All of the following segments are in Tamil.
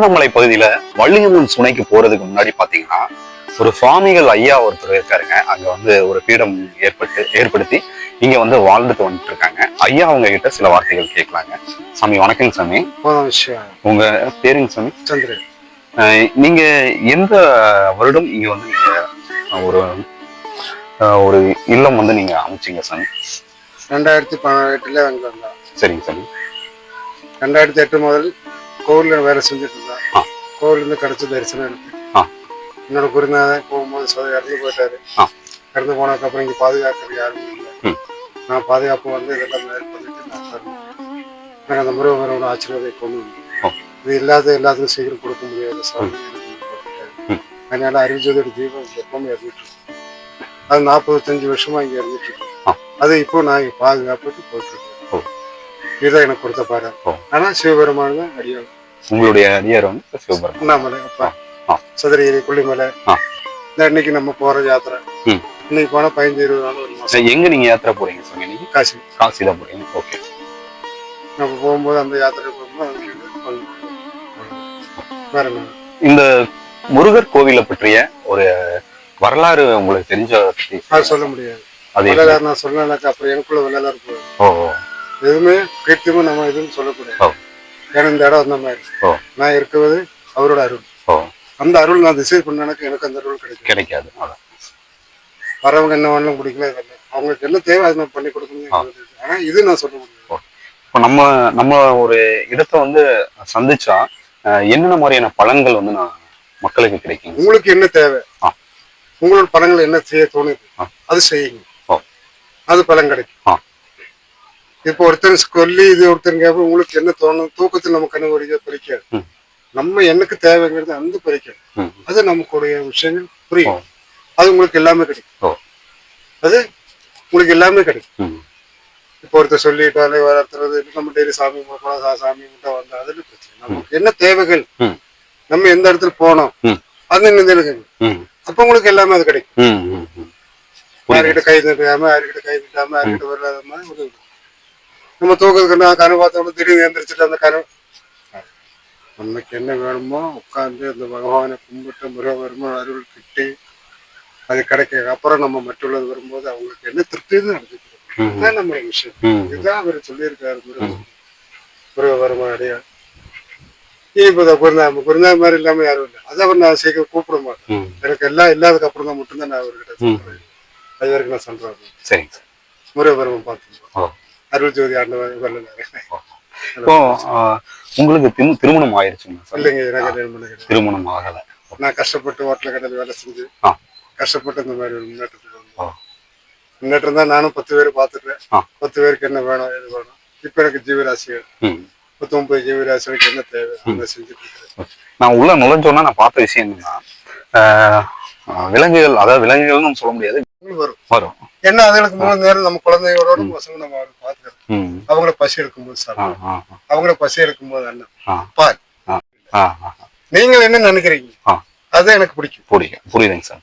குழந்தமலை பகுதியில வள்ளியம்மன் சுனைக்கு போறதுக்கு முன்னாடி பாத்தீங்கன்னா ஒரு சுவாமிகள் ஐயா ஒருத்தர் இருக்காருங்க. அங்க வந்து ஒரு பீடம் ஏற்பட்டு ஏற்படுத்தி இங்க வந்து வாழ்ந்துட்டு வந்துட்டு இருக்காங்க ஐயா அவங்க கிட்ட சில வார்த்தைகள் கேட்கலாங்க. சாமி வணக்கங்க சாமி. உங்க பேருங்க சாமி? சந்திரன். நீங்க எந்த வருடம் இங்க வந்து நீங்க ஒரு ஒரு இல்லம் வந்து நீங்க அமைச்சீங்க சாமி? ரெண்டாயிரத்தி பதினெட்டுல வந்தான் சரிங்க சாமி. ரெண்டாயிரத்தி எட்டு முதல் கோவில்ல வேலை செஞ்சுட்டு இருந்தான் இருந்து கிடைச்ச தரிசனம் எனக்கு. என்னோட குருநாதன் போகும்போது சொ- இறந்து போயிட்டாரு. இறந்து போனதுக்கப்புறம் இங்க பாதுகாக்கிறது யாரும் இல்லை. நான் பாதுகாப்பு வந்து இதெல்லாம் மேல் பண்ணிட்டு நான். எனக்கு அந்த முருகனோட ஆசீர்வாதம் கொண்டு வந்தேன். ஓ. இது இல்லாத எல்லாத்துக்கும் சீக்கிரம் கொடுக்க முடியாது சாமி. அதனால அறிவிச்சதோட தீபம் எப்பவுமே இருந்துட்டு இருக்கு. அது நாற்பத்தஞ்சு வருஷமா இங்க ஆ. அது இப்போ நான் இங்க பாதுகாப்புக்கு போயிட்டு. இதுதான் எனக்கு கொடுத்த பாடம் ஓ. ஆனா சிவபெருமான் தான் அடியாள் உங்களுடைய அடியார் வந்து சிவபெருமான். அண்ணாமலை அப்பா. சதுரகிரி கொல்லிமலை. இன்னைக்கு நம்ம போற யாத்திரை. இன்னைக்கு போனா பதினஞ்சு இருபது நாள் எங்க நீங்க யாத்திரை போறீங்க சாமி நீங்க காசி. காசி தான் போறீங்க. ஓகே. நம்ம போகும்போது அந்த யாத்திரை போகும்போது வேற என்ன? இந்த முருகர் கோவிலை பற்றிய ஒரு வரலாறு உங்களுக்கு தெரிஞ்ச சொல்ல முடியாது. அது நான் சொல்லலாக்கா அப்புறம் எனக்குள்ள ஓ ஓ, எதுவுமே கீர்த்தியமும் நம்ம எதுவும் சொல்லக்கூடாது. ஏன்னா இந்த இடம் அந்த மாதிரி. நான் இருக்கிறது அவரோட அருள். அந்த அருள் நான் திசை பண்ணஎனக்கு எனக்கு அந்த அருள் கிடைக்கும். கிடைக்காது. வரவங்க என்ன வேணாலும் பிடிக்கல இல்லை அவங்களுக்கு என்ன தேவை அதை நான் பண்ணி கொடுக்கணும் ஆனா இது நான் சொல்ல முடியாது. இப்போ நம்ம நம்ம ஒரு இடத்த வந்து சந்திச்சா என்னென்ன மாதிரியான பலன்கள் வந்து நான் மக்களுக்கு கிடைக்கும் உங்களுக்கு என்ன தேவை. உங்களோட பணங்கள் என்ன செய்ய தோணுது. அது செய்யுங்க. அது பலன் கிடைக்கும். இப்போ ஒருத்தர் சொல்லி இது ஒருத்தர் கேட்ப உங்களுக்கு என்ன தோணும் தூக்கத்தில் நம்ம கண்ணு வடிக்க பறிக்காது. நம்ம எனக்கு தேவைங்கிறது அந்த பறிக்கும். அது நமக்குடைய விஷயங்கள் புரியும். அது உங்களுக்கு எல்லாமே கிடைக்கும். அது உங்களுக்கு எல்லாமே கிடைக்கும். இப்போ ஒருத்தர் சொல்லிட்டாலே வளர்த்துறது நம்ம டெய்லி சாமி சா- சாமி கும்பிட்டா வந்தா அதுல பிரச்சனை நமக்கு என்ன தேவைகள். நம்ம எந்த இடத்துல போனோம் நிலைகள் ம். அப்ப உங்களுக்கு எல்லாமே அது கிடைக்கும். யார்கிட்ட கை நீட்டாம யார்கிட்ட கை நீட்டாம யார்கிட்ட வரலாத மாதிரி நம்ம தூக்கத்துக்கு நான் கனவு பார்த்தோம்னா திடீர்னு எந்திரிச்சிட்டு அந்த கனவு. நமக்கு என்ன வேணுமோ உட்காந்து அந்த பகவானை கும்பிட்டு முருகபெருமான் அருள் கிட்டி அது கிடைக்க அப்புறம் நம்ம மറ്റുள்ளது வரும்போது அவங்களுக்கு என்ன திருப்தின்னு நடந்துக்கிறோம் நம்ம விஷயம். இதுதான் அவர் சொல்லியிருக்காரு முருகன். முருகபெருமான் அடியார். இப்போ குருந்தா மாதிரி இல்லாம யாரும் இல்லை. அதை அவர் நான் சீக்கிரம் கூப்பிட மாட்டேன். எனக்கு எல்லாம் இல்லாததுக்கு அப்புறம் தான் மட்டும்தான் நான் அவர்கிட்ட. சொல்றேன். அது வரைக்கும் நான் சொல்றேன். முருகபெருமன் பார்த்து ஓ. அருள் ஜோதி ஆண்டவன் வரலாறு இப்போ உங்களுக்கு திரு திருமணம் ஆயிருச்சுங்களா சார். இல்லைங்க எனக்கு கிடையாது திருமணம் ஆகல. நான் கஷ்டப்பட்டு ஹோட்டல் கடையில் வேலை செஞ்சு. கஷ்டப்பட்டு இந்த மாதிரி ஒரு முன்னேற்றத்துக்கு முன்னேற்றம் தான் நானும் பத்து பேர் பார்த்துட்டேன். பத்து பேருக்கு என்ன வேணும் எது வேணும். இப்போ எனக்கு ஜீவராசிகள். பத்து முப்பது ஜீவராசிகளுக்கு என்ன தேவை? அதை செஞ்சுட்டு நான் உள்ள நுழைஞ்சோன்னா நான் பார்த்த விஷயம் என்னன்னா விலங்குகள் அதாவது விலங்குகள்னு நம்ம சொல்ல முடியாது. வரும். வரும். என்ன அதுகளுக்கு மூணு நேரம் நம்ம குழந்தைகளோட பசங்க நம்ம ம். அவங்கள பசி எடுக்கும்போது சாப்பிடும் அவங்கள பசி எடுக்கும்போது அண்ணன். பால். நீங்கள் என்ன நினைக்கிறீங்க. அதுதான் எனக்கு பிடிக்கும். புரியுது புரியுதுங்க சார்.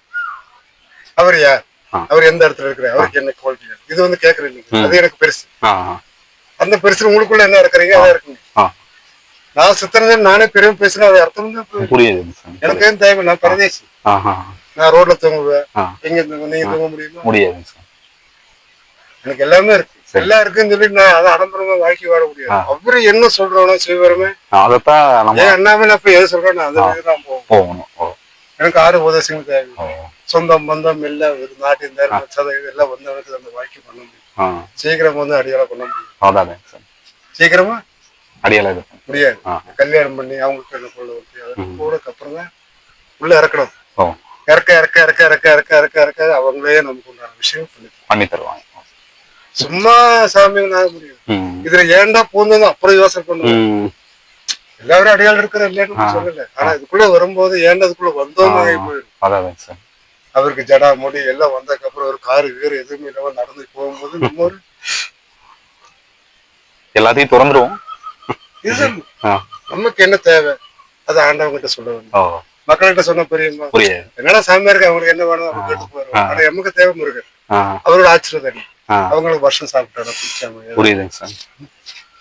அவர் யார். அவர் எந்த இடத்துல இருக்கிறார்? அவருக்கு என்ன குவாலிட்டி இது வந்து கேக்குறீங்க ம். அது எனக்கு பெருசு. அந்த பெருசு உங்களுக்குள்ள என்ன இருக்கிறீங்க? அதான் இருக்குங்க. நான் சுத்தனது நானே பெரும் பேசுறேன் அது அர்த்தம் தான் புரியுது. எனக்கு ஏன் தேவை நான் பரதேசி. நான் ரோட்ல தூங்குவேன். எங்க நீங்க தூங்க முடியுமா? முடியாதுங்க சார். எனக்கு எல்லாமே இருக்கு. எல்லாம் இருக்குன்னு சொல்லி நான் அதை அடம்பரமா வாழ்க்கை வாழ முடியாது. அவரு என்ன சொல்றோனோ சிவபெருமே அதைத்தான் நம்ம ஏன் அண்ணாமே நான் இப்ப எது சொல்றேன் நான் அதை தான் போவோம் போகணும். எனக்கு ஆறு உதவிகள் தேவை. சொந்தம் பந்தம் ஒரு நாட்டின் தர்ம சதவீதம் எல்லாம் வந்தவனுக்கு அந்த வாழ்க்கை பண்ண முடியும். சீக்கிரம் வந்து அடியாள பண்ண முடியும். சீக்கிரமா? அடியால முடியாது. கல்யாணம் பண்ணி அவங்களுக்கு என்ன கொள்ள வந்து அது ம். கூடக்கு அப்புறம் தான் உள்ள இறக்கணும். இறக்க இறக்க இறக்க இறக்க இறக்க இறக்க இறக்க அவங்களே நமக்கு உண்டான விஷயம் பண்ணி தருவாங்க. சும்மா சாமி ஆக முடியும். இதுல ஏன்டா பூந்தது அப்புறம் யோசனை பண்ணுவோம். எல்லாரும் அடியாள் இருக்கிற இல்லைன்னு. சொல்லல. ஆனா இதுக்குள்ள வரும்போது ஏன்டா அதுக்குள்ள வந்தோம் போயிடும் அவருக்கு ஜடா முடி எல்லாம் வந்ததுக்கு அப்புறம் ஒரு காரு கீரு எதுவுமே இல்லாம நடந்து போகும்போது நம்ம ஒரு எல்லாத்தையும் திறந்துருவோம். இது. நமக்கு என்ன தேவை? அது ஆண்டவங்கிட்ட சொல்ல வேண்டும். மக்கள்கிட்ட சொன்ன புரியுது. என்னடா சாமியாருக்கு அவங்களுக்கு என்ன வேணும் கேட்டு போறோம். ஆனா நமக்கு தேவை முருகன். அவரோட ஆச்சரியம் அவங்களுக்கு வருஷம் பிடிச்சாம புரியுதுங்க சார்.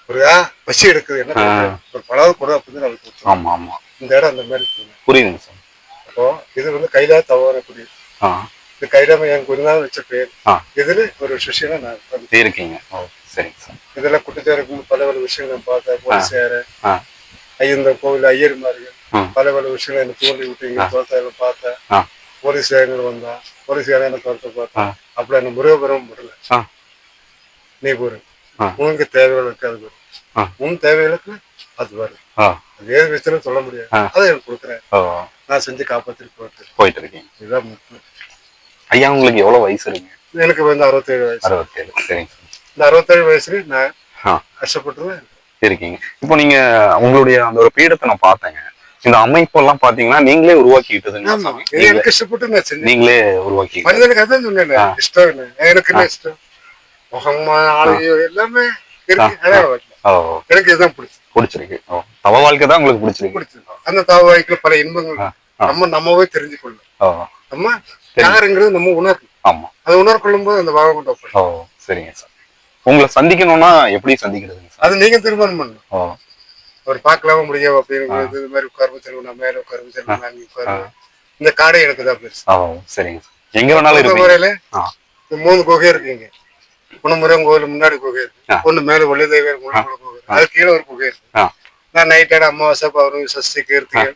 புரியுதா? பசி எடுக்குது என்ன? ஒரு பழாவது கூட அப்படின்னு கொடுத்தோம். ஆமா ஆமா. இந்த இடம் அந்த மாதிரி இருக்குங்க. புரியுதுங்க சாமி அப்போ இது வந்து கைலா தவற குடி ஆ. இது கைலாம என் குருநாள் வச்ச பேர். இதுல ஒரு சிஷியனா நான் இருக்கீங்க. சரிங்க சார். இதெல்லாம் குட்டிச்சாருக்கு பல பல விஷயங்கள் நான் பார்த்தேன். போலீஸாரு ஆ. ஐயந்த கோவில் ஐயர்மார்கள் ம். பல பல விஷயங்கள் எனக்கு தோண்டி விட்டு இங்க பார்த்தேன் ஆ. போலீஸ் ஏகங்கள் வந்தான். போலீஸ் என்ன தோட்டத்தை ஆ. பார்த்தேன் அப்படி அந்த முருகபுரம் ஆ. நீ போரு. உனக்கு தேவைகளுக்கு அது வரும். உன் தேவைகளுக்கு அது வரும். அது ஏது விஷயம் சொல்ல முடியாது. அதை எனக்கு கொடுக்குறேன். நான் செஞ்சு காப்பாத்திட்டு போட்டு போயிட்டு இருக்கீங்க. இதுதான் முக்கியம். ஐயா உங்களுக்கு எவ்வளவு வயசு இருக்குங்க எனக்கு வந்து அறுபத்தேழு வயசு. அறுபத்தேழு. சரிங்க. சார் இந்த அறுபத்தேழு வயசுல நான் இருக்கேன். இருக்கீங்க. இப்போ நீங்க உங்களுடைய அந்த ஒரு பீடத்தை நான் பார்த்தேங்க. இந்த அமைப்பெல்லாம் பாத்தீங்கன்னா நீங்களே உருவாக்கிட்டதுங்க எனக்கு இஷ்டப்பட்டு நான் செஞ்சேன். நீங்களே உருவாக்கி மனிதனுக்கு அதான் சொன்னேன் இஷ்டம் எனக்கு என்ன இஷ்டம்? முகமா எல்லாமே எனக்கு இதுதான் பிடிச்சிருக்கு. தவ வாழ்க்கை தான் உங்களுக்கு பிடிச்சிருக்கு. பிடிச்சது அந்த தாவாய்க்குள்ள பல இன்பங்கள். நம்ம நம்மவே தெரிஞ்சு கொள்ளணும் ஓ. நம்ம யாருங்கிறது நம்ம உணர்வு ஆமா. அதை உணர் கொள்ளும் போது அந்த கொண்டு. ஓ. சரிங்க சார். உங்களை சந்திக்கணும்னா எப்படி சந்திக்கிறதுங்க சார்? அது நீங்க தீர்மானம் பண்ணணும். அவர் பார்க்கலாம முடியும் அப்படின்னு இது மாதிரி உட்கார்ந்து செல்வம் நான் மேல உட்கார்ந்து செல்வம் நான் இங்க உட்காருவேன் இந்த காடை எனக்கு தான் பெருசு சரிங்க சார். எங்க வேணாலும் முறையில? மூணு குகை இருக்குங்க ஒண்ணு முருகன் கோவில் முன்னாடி குகை. இருக்கு. ஒண்ணு மேல ஒளி தெய்வம் குகை இருக்கு. அது கீழே ஒரு குகை இருக்கு. நான் நைட்டோட அமாவாசை பௌர்ணமி சஷ்டி கீர்த்திகள்.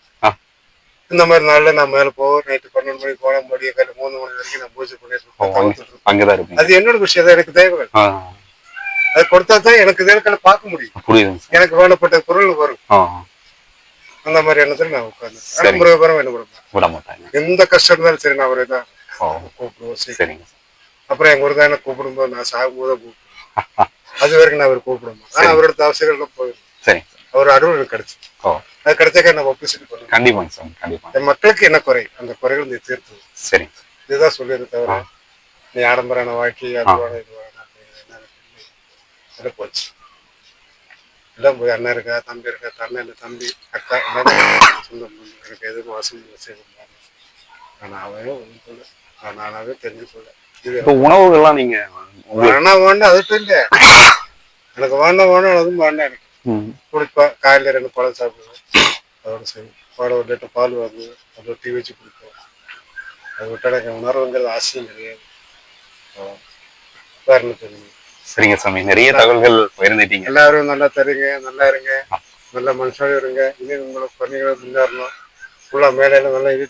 இந்த மாதிரி நாள்ல நான் மேல போவேன் நைட்டு பன்னெண்டு மணிக்கு போன முடிய காலை மூணு மணி வரைக்கும் நான் பூஜை பண்ணிட்டு இருப்பேன். அது என்னோட விஷயம் தான் எனக்கு தேவை அது கொடுத்தா தான் எனக்கு தேவைக்கான பார்க்க முடியும். எனக்கு வேண்டப்பட்ட பொருள் வரும். அந்த மாதிரி எண்ணத்துல நான் உட்காந்து சரி. முருகபுரம் என்ன விட மாட்டாங்க. எந்த கஷ்டம் இருந்தாலும் சரி நான் அவரை தான் கூப்பிடுவோம். சரி. சரிங்க சார். அப்புறம் எங்க ஒரு தான் கூப்பிடும்போது நான் சாகும்போது கூப்பிடுவேன். அது வரைக்கும் நான் அவர் கூப்பிடுவோம் ஆனா அவரோட அவசியங்கள்லாம் போயிடும். சார். அவர் அருள் எனக்கு கிடைச்சு அது கிடைச்சாக்க நான் ஒப்பிசிட்டு பண்ணுவேன் கண்டிப்பாங்க சார் கண்டிப்பாங்க. என் மக்களுக்கு என்ன குறை? அந்த குறைகள் நீ தீர்த்து சார். இதுதான் சொல்லியது தவிர நீ ஆடம்பரான வாழ்க்கை அது வேணும் இது வேணும் அப்படிங்கிறது என்ன எனக்கு எல்லாம் போச்சு எல்லாம் போய் அண்ணன் இருக்கா தம்பி இருக்கா தண்ணன் தம்பி அக்கா எல்லாமே சொந்தம். எனக்கு எதுவும் வசதி வசதி நான் அவன் ஒன்றும் சொல்ல நான் நானாவே தெரிஞ்சுக்கொள்ள இப்போ உணவுகள்லாம் நீங்க உங்களுக்கு வேணா வேண்டாம் அது இல்லை. எனக்கு வேண்டாம் வேண்டாம் அதுவும் வேண்டாம் எனக்கு. குடிப்பேன் காலையில் ரெண்டு பழம் சாப்பிடுவேன் அதோட சரி. பால் ஒரு லிட்டர் பால் வாங்குவேன் அதோட டீ வச்சு குடிப்பேன் அது விட்டா எனக்கு உணர்வுங்கிறது ஆசையும் கிடையாது. வேற என்ன தெரியும்? சரிங்க சாமி. நிறைய தகவல்கள் பகிர்ந்துட்டீங்க. எல்லாரும் நல்லா தருங்க நல்லா இருங்க. நல்ல மனுஷாவே இருங்க. இன்னும் உங்களுக்கு பணிகளை முன்னேறணும் ஃபுல்லா மேலையில நல்லா இது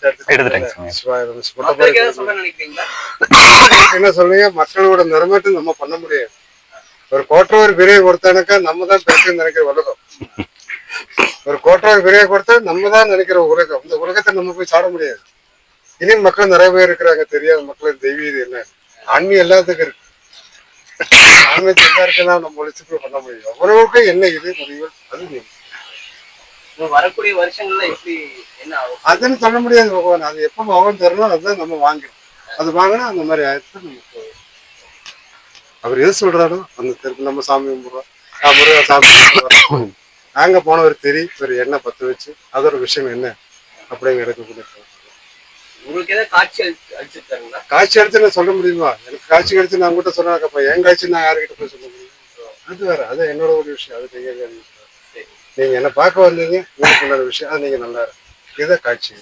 என்ன சொல்றீங்க? மக்களோட நிறமேட்டு நம்ம பண்ண முடியாது. ஒரு கோட்டவர் பிரிவை கொடுத்தானாக்கா நம்ம தான் பெருசு நினைக்கிற உலகம். ஒரு கோட்டவர் பிரிவை கொடுத்தா நம்ம தான் நினைக்கிற உலகம். இந்த உலகத்தை நம்ம போய் சாட முடியாது. இனியும் மக்கள் நிறைய பேர் இருக்கிறாங்க தெரியாத. மக்களுக்கு தெய்வீகம் என்ன? ஆன்மீகம் எல்லாத்துக்கும் இருக்கு. நம்ம ஒழிச்சு பண்ண முடியும். உறவுக்கு என்ன இது முடிவு? அது வரக்கூடிய வருஷங்கள்ல எப்படி என்ன ஆகும்? அதுன்னு சொல்ல முடியாது பகவான். அது எப்போ பகவான் தரணும் அதுதான் நம்ம வாங்கணும் அது வாங்கினா அந்த மாதிரி ஆயிடுச்சு நமக்கு அவர் எது சொல்றாரோ அந்த திருப்பி நம்ம சாமி கும்பிடுறோம். ஆ, முருகன் சாமி. நாங்க போனவர் தெரி ஒரு எண்ணெய் பத்து வச்சு அதோட விஷயம் என்ன? அப்படிங்க எடுக்கக்கூடிய உங்களுக்கு ஏதாவது காட்சி அளிச்சு அளிச்சிருக்காருங்களா? காட்சி அடிச்சு நான் சொல்ல முடியுமா? எனக்கு காட்சி கிடைச்சு நான் உங்ககிட்ட சொன்னாக்கப்ப என் காட்சி நான் யாருக்கிட்ட போய் சொல்ல முடியும்? அது வேற அது என்னோட ஒரு விஷயம் அது நீங்க நீங்க என்ன பார்க்க வந்தீங்க உங்களுக்கு உண்டான விஷயம் அது நீங்க நல்லா இருக்கு. இதுதான் காட்சி.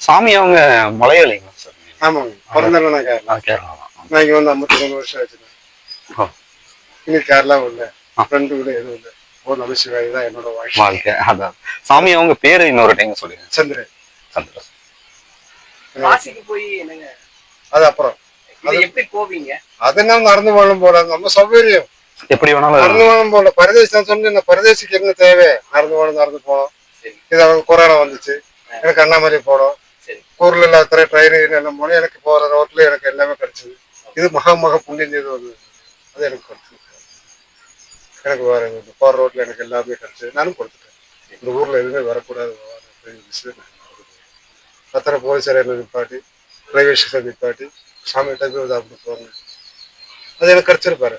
சாமி அவங்க மலையாளிங்களா சார்? ஆமாங்க. பிறந்தாலும் நான் கேரளா நான் கேரளா. நான் இங்க வந்து ஐம்பத்தி மூணு வருஷம் ஆச்சுங்க. ஓ, இனி கேரளா இல்லை. ஃப்ரெண்டு கூட எதுவும் இல்லை. ஓ நமசிவாய் தான் என்னோட வாழ்க்கை. வாழ்க்கை. அதான். சாமி அவங்க பேரு இன்னொரு டைம் சொல்லுங்க. சந்திரன். சந்திரன். காசிக்கு போய் என்னங்க? அது அப்புறம். இதை எப்படி போவீங்க? அதெல்லாம் நடந்து போகணும் போல. நம்ம சௌகரியம். எப்படி வேணாலும் நடந்து போகணும் போல. பரதேசி நான் சொன்னேன் இந்த பரதேசிக்கு என்ன தேவை? நடந்து போகணும் நடந்து போகணும். சரி. இது அவங்க கொரோனா வந்துச்சு. எனக்கு அண்ணாமலை போனோம் சரி. ஊர்ல இல்லாத ட்ரெயின் எல்லாம் போனோம் எனக்கு போற ரோட்ல எனக்கு எல்லாமே கிடைச்சது. இது மகா மக புண்ணியம் செய்து வந்தது அது எனக்கு கிடைச்சது எனக்கு வேற போற ரோட்ல எனக்கு எல்லாமே கிடைச்சது. நானும் கொடுத்துட்டேன். இந்த ஊர்ல எதுவுமே வரக்கூடாது. விஷயம் அத்தனை போலீஸார் என்ன நிப்பாட்டி ரயில்வே ஸ்டேஷன் நிப்பாட்டி சாமி போய் அப்படி போங்க அது எனக்கு கிடைச்சிருப்பாரு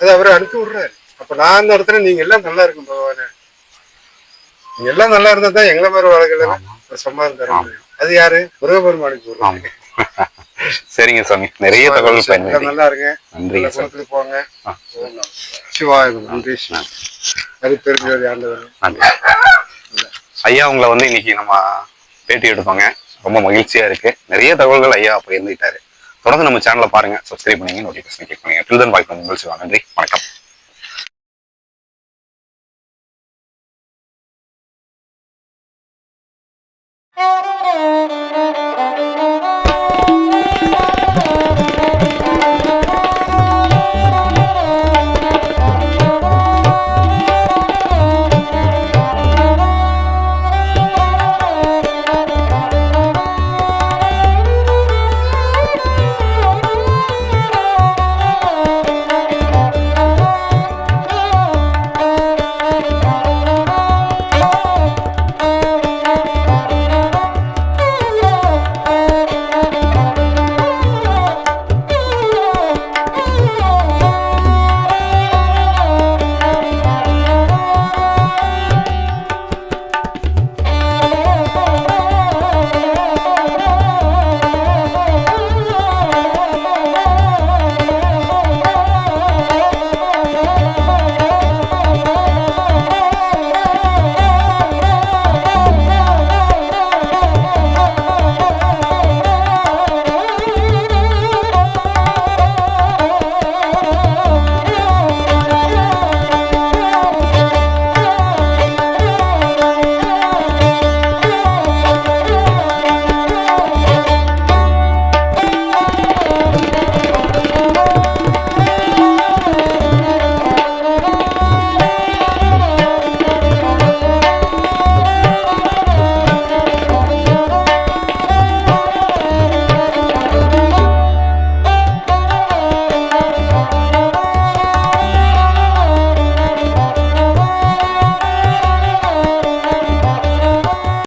அது அவரை அனுப்பி விடுறாரு. அப்ப நான் அந்த இடத்துல நீங்க எல்லாம் நல்லா இருக்கும் பகவானே. நீங்க எல்லாம் நல்லா இருந்தா தான் எங்களை மாதிரி வாழ்க்கையில சம்மாதம் தர முடியும். அது யாரு? முருகபெருமானுக்கு விடுறாங்க சரிங்க சாமி. நிறைய தகவல் நல்லா இருங்க. குணத்துல போங்க. ஆ. சிவாய நன்றி. அது பெருஞ்சோதி ஆண்டவர். நன்றி. ஐயா உங்களை வந்து இன்னைக்கு நம்ம பேட்டி எடுத்தோங்க. ரொம்ப மகிழ்ச்சியாக இருக்குது நிறைய தகவல்கள் ஐயா அப்படி இருந்துட்டாரு தொடர்ந்து நம்ம சேனலை பாருங்கள் சப்ஸ்கிரைப் பண்ணுங்க நோட்டிஃபிகேஷன் கிளிக் பண்ணுங்க. டில் தன் வாழ்க்கை உங்கள் சிவா நன்றி வணக்கம்.